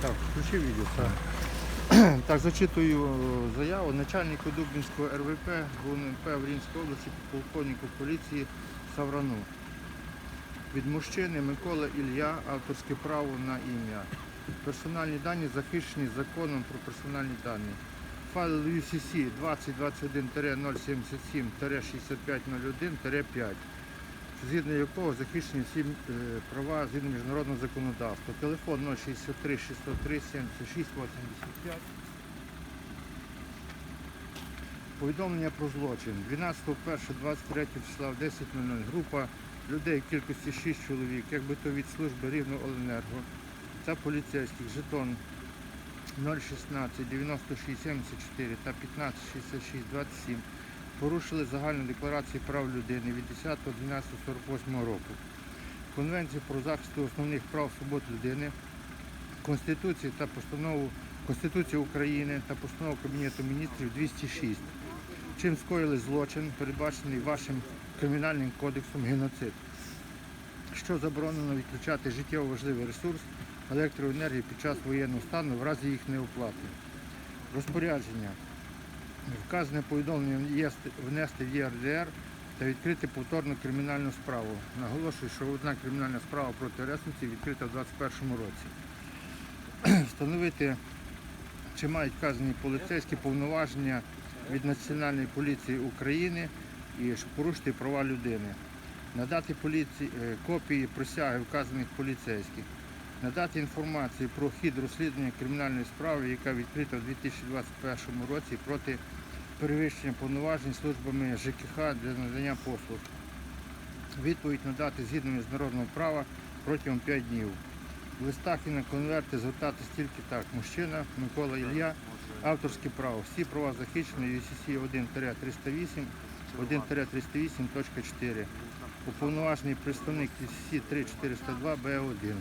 Так, включив відео. Так. Так, зачитую е, заяву начальнику Дубінського РВП ГУНП в Рівнській області полковнику поліції Саврану. Від мужчини Микола Ілля авторське право на ім'я. Персональні дані захищені законом про персональні дані. Файл UCC 2021-077-6501-5, згідно якого захищені всі е, права згідно міжнародного законодавства. Телефон 063 603 76 85. Повідомлення про злочин. 12.01.23 числа в 10.00 група людей кількості 6 чоловік, якби то від служби Рівнеоленерго та поліцейських жетон 016 96 74 та 15 66 27 порушили загальну декларацію прав людини від 10.12.48 року. Конвенцію про захист основних прав свобод людини, Конституції та постанову Конституції України та постанову Кабінету міністрів 206 чим скоїли злочин, передбачений вашим кримінальним кодексом геноцид, що заборонено відключати життєво важливий ресурс електроенергії під час воєнного стану в разі їх неоплати. Розпорядження. Вказане повідомлення внести в ЄРДР та відкрити повторну кримінальну справу. Наголошую, що одна кримінальна справа проти Ресниці відкрита в 2021 році. Встановити, чи мають вказані поліцейські повноваження від Національної поліції України і щоб порушити права людини. Надати поліції е, копії присяги вказаних поліцейських. Надати інформацію про хід розслідування кримінальної справи, яка відкрита в 2021 році проти перевищення повноважень службами ЖКХ для надання послуг. Відповідь надати згідно міжнародного права протягом 5 днів. В листах і на конверти звертатись тільки так. Мужчина Микола Ілля, авторське право. Всі права захищені UCC 1-308, 1-308.4. Уповноважений представник UCC 3402 Б1.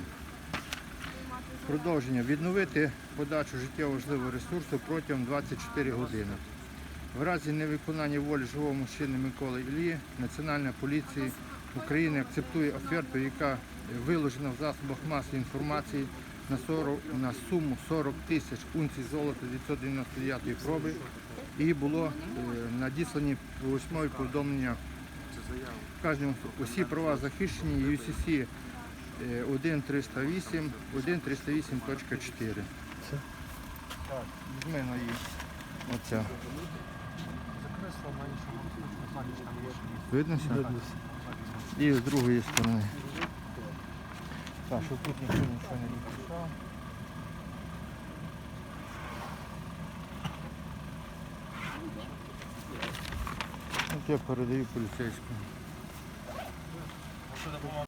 Продовження. Відновити подачу життєво важливого ресурсу протягом 24 години. В разі невиконання волі живого мужчини Миколи Іллі Національна поліція України акцептує оферту, яка виложена в засобах масової інформації на, 40, на суму 40 тисяч унцій золота 999 проби і було е, надіслані восьмові повідомлення. Вказані усі права захищені UCC 1.308, 1.308.4. Це? Так, візьми на її. Оця. Видно все? І з другої сторони. Так, щоб тут ніхто нічого не відписав. От я передаю поліцейському.